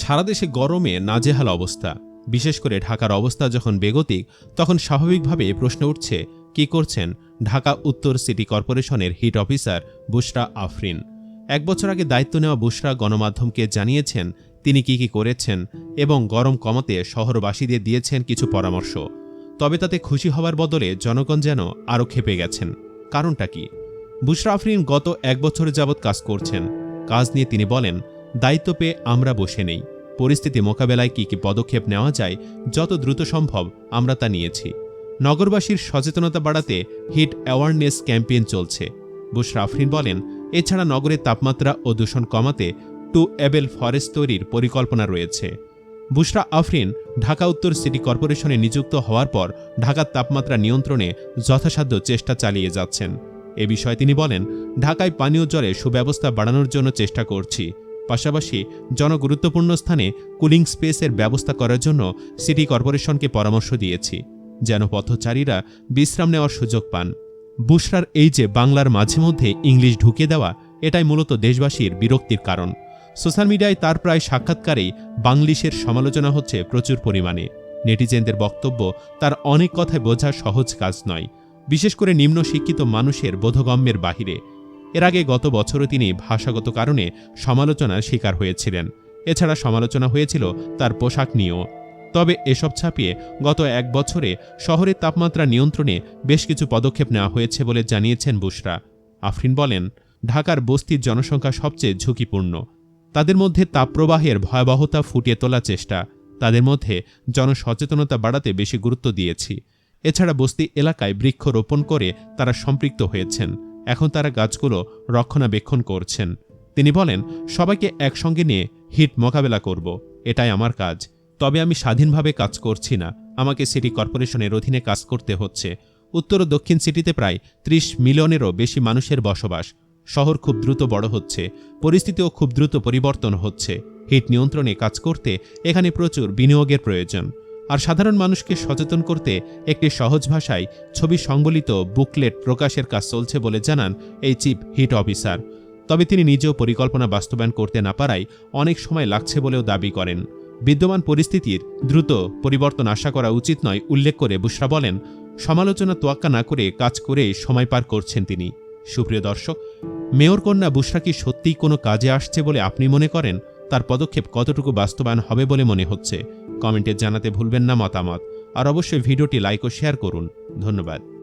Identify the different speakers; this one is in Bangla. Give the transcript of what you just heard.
Speaker 1: সারা দেশে গরমে নাজেহাল অবস্থা। বিশেষ করে ঢাকার অবস্থা যখন বেগতিক, তখন স্বাভাবিকভাবে প্রশ্ন উঠছে, কি করছেন? ঢাকা উত্তর সিটি কর্পোরেশনের হিট অফিসার বুশরা আফরিন। এক বছর আগে দায়িত্ব নেওয়া বুশরা গণমাধ্যমকে জানিয়েছেন, তিনি কি কি করেছেন এবং গরম কমাতে শহরবাসীদের দিয়েছেন কিছু পরামর্শ। তবে তাতে খুশি হওয়ার বদলে জনগণ যেন আরও খেপে গেছেন। কারণটা কি? বুশরা আফরিন গত এক বছর যাবৎ কাজ করছেন। কাজ নিয়ে তিনি বলেন দায়িত্ব পেয়ে আমরা বসে নেই। পরিস্থিতি মোকাবেলায় কী কী পদক্ষেপ নেওয়া যায়, যত দ্রুত সম্ভব আমরা তা নিয়েছি। নগরবাসীর সচেতনতা বাড়াতে হিট অ্যাওয়ারনেস ক্যাম্পেইন চলছে। বুশরা আফরিন বলেন, এছাড়া নগরের তাপমাত্রা ও দূষণ কমাতে টু এবেল ফরেস্ট তৈরির পরিকল্পনা রয়েছে। বুশরা আফরিন, ঢাকা উত্তর সিটি কর্পোরেশনে নিযুক্ত হওয়ার পর ঢাকার তাপমাত্রা নিয়ন্ত্রণে যথাসাধ্য চেষ্টা চালিয়ে যাচ্ছেন। এ বিষয়ে তিনি বলেন, ঢাকায় পানীয় জলের সুব্যবস্থা বাড়ানোর জন্য চেষ্টা করছি। পাশাপাশি জনগুরুত্বপূর্ণ স্থানে কুলিং স্পেসের ব্যবস্থা করার জন্য সিটি কর্পোরেশনকে পরামর্শ দিয়েছি, যেন পথচারীরা বিশ্রাম নেওয়ার সুযোগ পান। বুশরার এই যে বাংলার মাঝে মধ্যে ইংলিশ ঢুকে দেওয়া, এটাই মূলত দেশবাসীর বিরক্তির কারণ। সোশ্যাল মিডিয়ায় তার প্রায় সাক্ষাৎকারেই বাংলিশের সমালোচনা হচ্ছে প্রচুর পরিমাণে। নেটিজেনদের বক্তব্য তার অনেক কথায় বোঝা সহজ কাজ নয়। বিশেষ করে নিম্ন শিক্ষিত মানুষের বোধগম্যের বাহিরে। এর আগে গত বছরও তিনি ভাষাগত কারণে সমালোচনার শিকার হয়েছিলেন। এছাড়া সমালোচনা হয়েছিল তার পোশাক নিয়েও। তবে এসব ছাপিয়ে গত এক বছরে শহরের তাপমাত্রা নিয়ন্ত্রণে বেশ কিছু পদক্ষেপ নেওয়া হয়েছে বলে জানিয়েছেন বুশরা। আফরিন বলেন, ঢাকার বস্তির জনসংখ্যা সবচেয়ে ঝুঁকিপূর্ণ। তাদের মধ্যে তাপপ্রবাহের ভয়াবহতা ফুটিয়ে তোলার চেষ্টা। তাদের মধ্যে জনসচেতনতা বাড়াতে বেশি গুরুত্ব দিয়েছি। এছাড়া বস্তি এলাকায় বৃক্ষ রোপণ করে তারা সম্পৃক্ত হয়েছেন। এখন তারা গাছগুলো রক্ষণাবেক্ষণ করছেন। তিনি বলেন, সবাইকে একসঙ্গে নিয়ে হিট মোকাবেলা করব। এটাই আমার কাজ। তবে আমি স্বাধীনভাবে কাজ করছি না। আমাকে সিটি কর্পোরেশনের অধীনে কাজ করতে হচ্ছে। উত্তর ও দক্ষিণ সিটিতে প্রায় ত্রিশ মিলিয়নেরও বেশি মানুষের বসবাস। শহর খুব দ্রুত বড় হচ্ছে। পরিস্থিতিও খুব দ্রুত পরিবর্তন হচ্ছে। হিট নিয়ন্ত্রণে কাজ করতে এখানে প্রচুর বিনিয়োগের প্রয়োজন। আর সাধারণ মানুষকে সচেতন করতে একটি সহজ ভাষায় ছবি সংবলিত বুকলেট প্রকাশের কাজ চলছে বলে জানান এই চিফ হিট অফিসার। তবে তিনি নিজেও পরিকল্পনা বাস্তবায়ন করতে না পারায় অনেক সময় লাগছে বলেও দাবি করেন। বিদ্যমান পরিস্থিতির দ্রুত পরিবর্তন আশা করা উচিত নয় উল্লেখ করে বুশরা বলেন, সমালোচনা তোয়াক্কা না করে কাজ করে সময় পার করছেন তিনি। সুপ্রিয় দর্শক, মেয়র কন্যা বুশরা কি সত্যিই কোনো কাজে আসছে বলে আপনি মনে করেন? তার পদক্ষেপ কতটুকু বাস্তবায়ন হবে বলে মনে হচ্ছে। কমেন্টে জানাতে ভুলবেন না মতামত। আর অবশ্যই ভিডিওটি লাইক ও শেয়ার করুন। ধন্যবাদ।